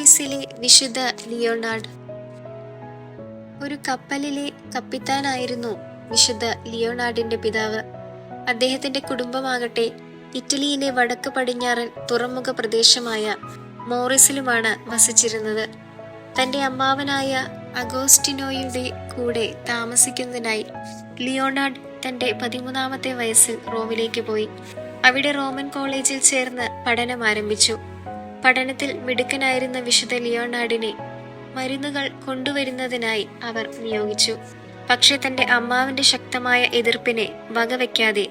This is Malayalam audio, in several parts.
ഗ്രീസിലെ വിശുദ്ധ ലിയോണാർഡ്. ഒരു കപ്പലിലെ കപ്പിത്താനായിരുന്നു വിശുദ്ധ ലിയോണാർഡിന്റെ പിതാവ്. അദ്ദേഹത്തിന്റെ കുടുംബമാകട്ടെ ഇറ്റലിയിലെ വടക്ക് പടിഞ്ഞാറൻ തുറമുഖ പ്രദേശമായ മോറിസിലുമാണ് വസിച്ചിരുന്നത്. തന്റെ അമ്മാവനായ അഗോസ്റ്റിനോയുടെ കൂടെ താമസിക്കുന്നതിനായി ലിയോണാർഡ് തന്റെ പതിമൂന്നാമത്തെ വയസ്സിൽ റോമിലേക്ക് പോയി. അവിടെ റോമൻ കോളേജിൽ ചേർന്ന് പഠനം ആരംഭിച്ചു പഠനത്തിൽ മിടുക്കനായിരുന്ന വിശുദ്ധ ലിയോണാർഡിനെ മരുന്നുകൾ കൊണ്ടുവരുന്നതിനായി അവർ നിയോഗിച്ചു. പക്ഷേ തന്റെ അമ്മാവിന്റെ ശക്തമായ എതിർപ്പിനെ വകവെക്കാതെ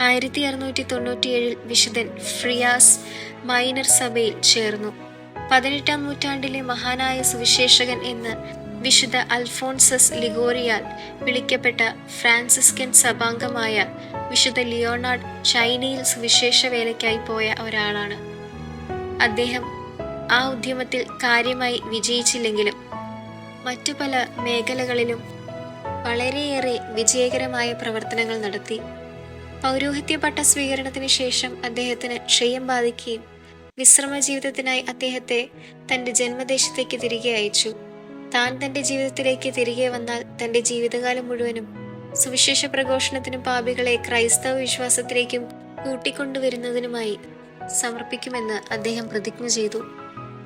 ആയിരത്തി അറുന്നൂറ്റി തൊണ്ണൂറ്റിയേഴിൽ വിശുദ്ധൻ ഫ്രിയാസ് മൈനർ സഭയിൽ ചേർന്നു. പതിനെട്ടാം നൂറ്റാണ്ടിലെ മഹാനായ സുവിശേഷകൻ എന്ന് വിശുദ്ധ അൽഫോൺസസ് ലിഗോറിയാൽ വിളിക്കപ്പെട്ട ഫ്രാൻസിസ്കൻ സഭാംഗമായ വിശുദ്ധ ലിയോണാർഡ് ചൈനയിൽ സുവിശേഷ വേലയ്ക്കായി പോയ ഒരാളാണ്. അദ്ദേഹം ആ ഉദ്യമത്തിൽ കാര്യമായി വിജയിച്ചില്ലെങ്കിലും മറ്റു പല മേഖലകളിലും വളരെയേറെ വിജയകരമായ പ്രവർത്തനങ്ങൾ നടത്തി. പൗരോഹിത്യ പട്ട സ്വീകരണത്തിന് ശേഷം അദ്ദേഹത്തിന് ക്ഷയം ബാധിക്കുകയും വിശ്രമ ജീവിതത്തിനായി അദ്ദേഹത്തെ തന്റെ ജന്മദേശത്തേക്ക് തിരികെ അയച്ചു. താൻ തന്റെ ജീവിതത്തിലേക്ക് തിരികെ വന്നാൽ തന്റെ ജീവിതകാലം മുഴുവനും സുവിശേഷ പ്രഘോഷണത്തിനും പാപികളെ ക്രൈസ്തവ വിശ്വാസത്തിലേക്കും കൂട്ടിക്കൊണ്ടുവരുന്നതിനുമായി സമർപ്പിക്കുമെന്ന് അദ്ദേഹം പ്രതിജ്ഞ ചെയ്തു.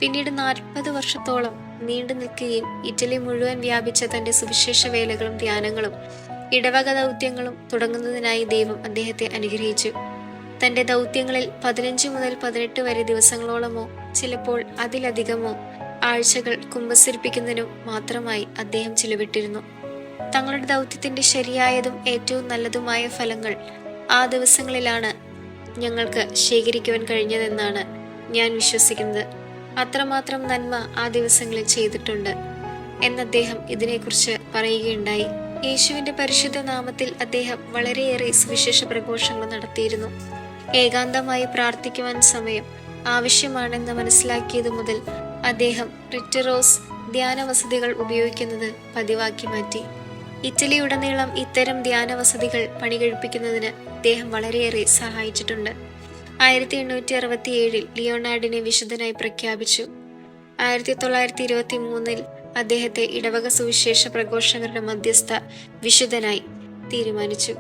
പിന്നീട് നാൽപ്പത് വർഷത്തോളം നീണ്ടു നിൽക്കുകയും ഇറ്റലി മുഴുവൻ വ്യാപിച്ച തന്റെ സുവിശേഷ വേലകളും ധ്യാനങ്ങളും ഇടവക ദൗത്യങ്ങളും തുടങ്ങുന്നതിനായി ദൈവം അദ്ദേഹത്തെ അനുഗ്രഹിച്ചു. തന്റെ ദൗത്യങ്ങളിൽ പതിനഞ്ച് മുതൽ പതിനെട്ട് വരെ ദിവസങ്ങളോളമോ ചിലപ്പോൾ അതിലധികമോ ആഴ്ചകൾ കുമ്പസരിപ്പിക്കുന്നതിനും മാത്രമായി അദ്ദേഹം ചിലവിട്ടിരുന്നു. തങ്ങളുടെ ദൗത്യത്തിന്റെ ശരിയായതും ഏറ്റവും നല്ലതുമായ ഫലങ്ങൾ ആ ദിവസങ്ങളിലാണ് ഞങ്ങൾക്ക് ശേഖരിക്കുവാൻ കഴിഞ്ഞതെന്നാണ് ഞാൻ വിശ്വസിക്കുന്നത്. അത്രമാത്രം നന്മ ആ ദിവസങ്ങളിൽ ചെയ്തിട്ടുണ്ട്. എന്ന് അദ്ദേഹം ഇതിനെക്കുറിച്ച് പറയുകയുണ്ടായി. യേശുവിന്റെ പരിശുദ്ധ നാമത്തിൽ അദ്ദേഹം വളരെയേറെ സുവിശേഷ പ്രഘോഷങ്ങൾ നടത്തിയിരുന്നു. ഏകാന്തമായി പ്രാർത്ഥിക്കുവാൻ സമയം ആവശ്യമാണെന്ന് മനസ്സിലാക്കിയതു മുതൽ അദ്ദേഹം ട്വിറ്ററോസ് ധ്യാന വസതികൾ ഉപയോഗിക്കുന്നത് പതിവാക്കി മാറ്റി. ഇറ്റലിയുടനീളം ഇത്തരം ധ്യാന വസതികൾ പണികഴിപ്പിക്കുന്നതിന് അദ്ദേഹം വളരെയേറെ സഹായിച്ചിട്ടുണ്ട്. ആയിരത്തി എണ്ണൂറ്റി അറുപത്തി ഏഴിൽ ലിയോണാർഡിനെ വിശുദ്ധനായി പ്രഖ്യാപിച്ചു. ആയിരത്തി തൊള്ളായിരത്തി ഇരുപത്തി മൂന്നിൽ അദ്ദേഹത്തെ ഇടവക സുവിശേഷ പ്രഘോഷകരുടെ മധ്യസ്ഥ വിശുദ്ധനായി തീരുമാനിച്ചു.